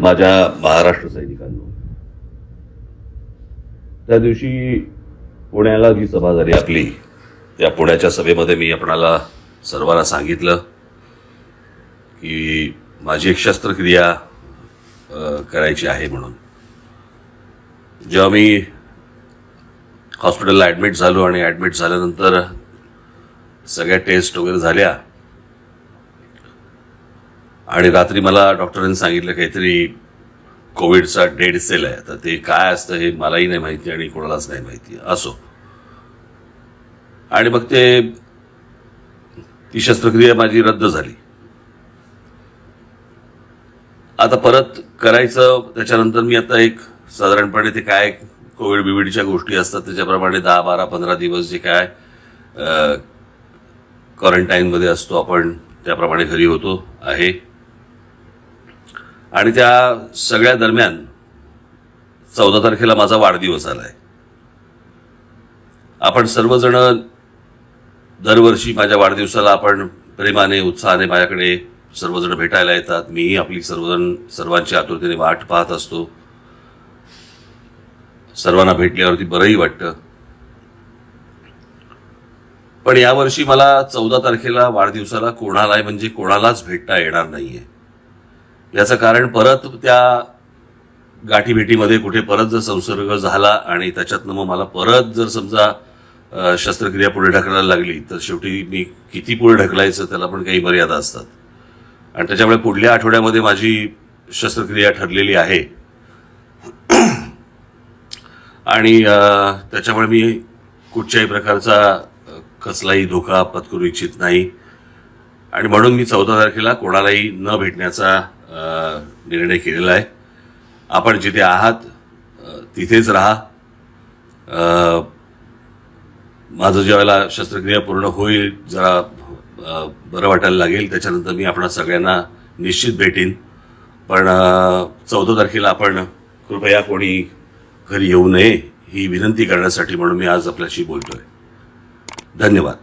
माझ्या महाराष्ट्र सैनिकांनो. त्या दिवशी पुण्याला जी सभा झाली आपली त्या पुण्याच्या सभेमध्ये मी आपणाला सर्वांना सांगितलं की माझी एक शस्त्रक्रिया करायची आहे म्हणून. जेव्हा मी हॉस्पिटलला ॲडमिट झालो आणि ॲडमिट झाल्यानंतर सगळ्या टेस्ट वगैरे झाल्या आणि रात्री मला डॉक्टरांनी सांगितलं काहीतरी कोविडचा डेड सेल आहे. तर ते काय असतं हे मलाही नाही माहिती आणि कोणालाच नाही माहिती. असो. आणि मग ते ती शस्त्रक्रिया माझी रद्द झाली. आता परत करायचं त्याच्यानंतर मी आता एक साधारणपणे ते काय कोविड बिविडच्या गोष्टी असतात त्याच्याप्रमाणे दहा बारा पंधरा दिवस जे काय क्वारंटाईनमध्ये असतो आपण त्याप्रमाणे घरी होतो आहे. आणि त्या सगळ्या दरम्यान चौदा तारखेला माझा वाढदिवस आलाय. आपण सर्वजण दरवर्षी माझ्या वाढदिवसाला आपण प्रेमाने उत्साहाने माझ्याकडे सर्वजण भेटायला येतात. मीही आपली सर्वजण सर्वांची आतुरतेने वाट पाहत असतो. सर्वांना भेटल्यावरती बरंही वाटतं. पण यावर्षी मला चौदा तारखेला वाढदिवसाला कोणालाही म्हणजे कोणालाच भेटता येणार नाहीये. याचं कारण परत त्या गाठीभेटीमध्ये कुठे परत जर संसर्ग झाला आणि त्याच्यातनं मग मला परत जर समजा शस्त्रक्रिया पुढे ढकलायला लागली तर शेवटी मी किती पुढे ढकलायचं त्याला पण काही मर्यादा असतात. आणि त्याच्यामुळे पुढल्या आठवड्यामध्ये माझी शस्त्रक्रिया ठरलेली आहे. आणि त्याच्यामुळे मी कुठच्याही प्रकारचा कसलाही धोका पत्करू इच्छित नाही. आणि म्हणून मी चौदा तारखेला कोणालाही न भेटण्याचा निर्णय केलेला आहे. आपण जिथे आहात तिथेच राहा. माझं ज्यावेळेला शस्त्रक्रिया पूर्ण होईल जरा बरं वाटायला लागेल त्याच्यानंतर मी आपणा सगळ्यांना निश्चित भेटीन. पण चौदा तारखेला आपण कृपया कोणी घरी येऊ नये ही विनंती करण्यासाठी म्हणून मी आज आपल्याशी बोलतोय. धन्यवाद.